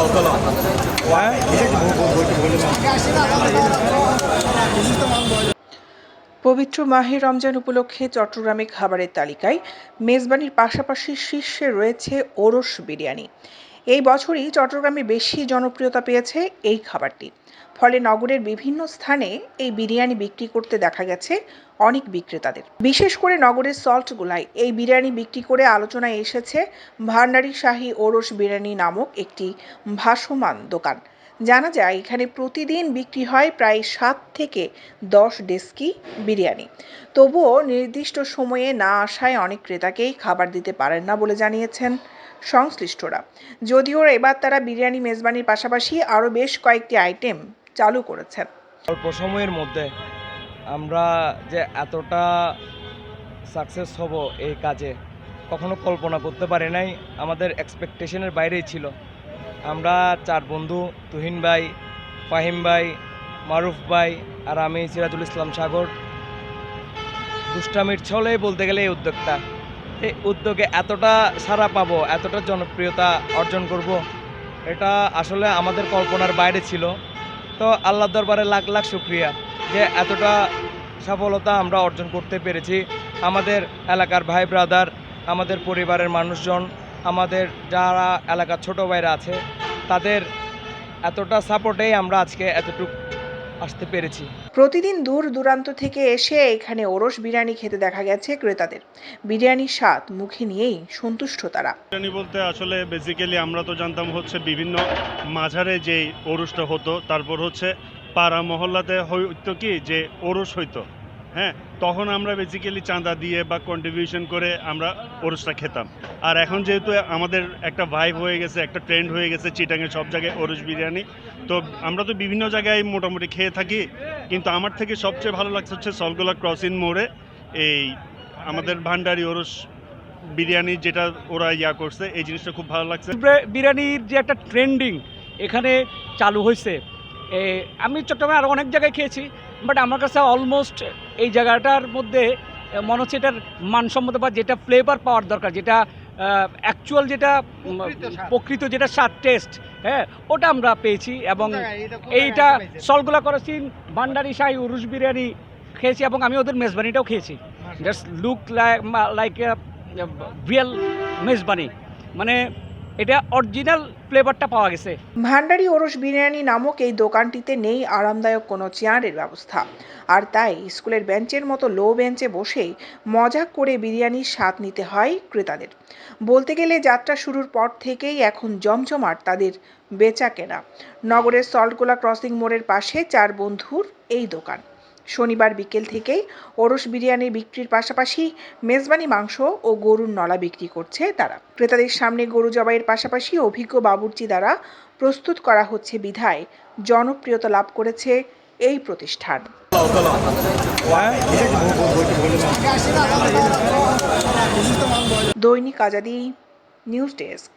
老哥了。喂，你是？পবিত্র মাহে রমজান উপলক্ষে চট্টগ্রামে খাবারের তালিকায় মেজবানির পাশাপাশি শীর্ষে রয়েছে ওরস বিরিয়ানি। এই বছরই চট্টগ্রামে বেশি জনপ্রিয়তা পেয়েছে এই খাবারটি। ফলে নগরের বিভিন্ন স্থানে এই বিরিয়ানি বিক্রি করতে দেখা গেছে অনেক বিক্রেতাদের। বিশেষ করে নগরের সল্টগুলায় এই বিরিয়ানি বিক্রি করে আলোচনায় এসেছে ভান্ডারি শাহী ওরস বিরিয়ানি নামক একটি ভাসমান দোকান। জানা যায়, এখানে প্রতিদিন বিক্রি হয় প্রায় সাত থেকে দশ ডেস্কি বিরিয়ানি। তবুও নির্দিষ্ট সময়ে না আসায় অনেক ক্রেতাকেই খাবার দিতে পারেন না বলে জানিয়েছেন সংশ্লিষ্টরা। যদিও এবার তারা বিরিয়ানি মেজবানির পাশাপাশি আরও বেশ কয়েকটি আইটেম চালু করেছেন। অল্প সময়ের মধ্যে আমরা যে এতটা সাকসেস হব এই কাজে, কখনো কল্পনা করতে পারি নাই। আমাদের এক্সপেকটেশনের বাইরেই ছিল। আমরা চার বন্ধু, তুহিন ভাই, ফাহিম ভাই, মারুফ ভাই আর আমি সিরাজুল ইসলাম সাগর। দুষ্টামির ছলেই বলতে গেলে এই উদ্যোগটা। এই উদ্যোগে এতটা সাড়া পাবো, এতটা জনপ্রিয়তা অর্জন করব, এটা আসলে আমাদের কল্পনার বাইরে ছিল। তো আল্লাহ দরবারে লাখ লাখ শুক্রিয়া যে এতটা সফলতা আমরা অর্জন করতে পেরেছি। আমাদের এলাকার ভাই ব্রাদার আমাদের পরিবারের মানুষজন আমাদের যারা এলাকার ছোট ভাইরা আছে তাদের এতটা সাপোর্টেই আমরা আজকে এতটুকু আসতে পেরেছি। প্রতিদিন দূর দূরান্ত থেকে এসে এখানে ওরস বিরিয়ানি খেতে দেখা গেছে ক্রেতাদের। বিরিয়ানির স্বাদ মুখে নিয়েই সন্তুষ্ট তারা। বিরিয়ানি বলতে আসলে বেসিক্যালি আমরা তো জানতাম হচ্ছে বিভিন্ন মাঝারে যে ওরসটা হতো তারপর হচ্ছে পাড়া মহল্লাতে হইতো কি যে ওরস হইতো। হ্যাঁ তখন আমরা বেসিক্যালি চাঁদা দিয়ে বা কন্ট্রিবিউশন করে আমরা ওরসটা খেতাম। আর এখন যেহেতু আমাদের একটা ভাইব হয়ে গেছে, একটা ট্রেন্ড হয়ে গেছে চিটাঙের সব জায়গায় ওরস বিরিয়ানি, তো আমরা তো বিভিন্ন জায়গায় মোটামুটি খেয়ে থাকি, কিন্তু আমার থেকে সবচেয়ে ভালো লাগছে হচ্ছে সলগোলা ক্রসিং মোড়ে এই আমাদের ভান্ডারি ওরস বিরিয়ানি যেটা ওরা ইয়া করছে, এই জিনিসটা খুব ভালো লাগছে। বিরিয়ানির যে একটা ট্রেন্ডিং এখানে চালু হয়েছে আমি চট্টগ্রামে আরও অনেক জায়গায় খেয়েছি বাট আমার কাছে অলমোস্ট এই জায়গাটার মধ্যে মনে হচ্ছে এটার মানসম্মত বা যেটা ফ্লেভার পাওয়ার দরকার যেটা অ্যাকচুয়াল যেটা প্রকৃত যেটা স্বাদ টেস্ট হ্যাঁ ওটা আমরা পেয়েছি এবং এইটা সলগোলা করসিন ভান্ডারি শাহী উরুস বিরিয়ানি খেয়েছি এবং আমি ওদের মেজবানিটাও খেয়েছি। Just look like real mezbani. মানে এটা অরিজিনাল ফ্লেভারটা পাওয়া গেছে। ভান্ডারি ওরস বিরিয়ানি নামক এই দোকানটিতে নেই আরামদায়ক কোনো চেয়ারের ব্যবস্থা। আর তাই স্কুলের বেঞ্চের মতো লো বেঞ্চে বসেই মজা করে বিরিয়ানির স্বাদ নিতে হয় ক্রেতাদের। বলতে গেলে যাত্রা শুরুর পর থেকেই এখন জমজমাট তাদের বেচা কেনা নগরের সল্টগোলা ক্রসিং মোড়ের পাশে চার বন্ধুর এই দোকান। শনিবার বিকেল থেকেই ওরস বিরিয়ানি বিক্রির পাশাপাশি মেজবানি মাংস ও গরুর নলা বিক্রি করছে তারা। ক্রেতাদের সামনে গরু জবাইয়ের পাশাপাশি অভিজ্ঞ বাবুর্চি দ্বারা প্রস্তুত করা হচ্ছে বিধায় জনপ্রিয়তা লাভ করেছে এই প্রতিষ্ঠান। দৈনিক আজাদি নিউজ ডেস্ক।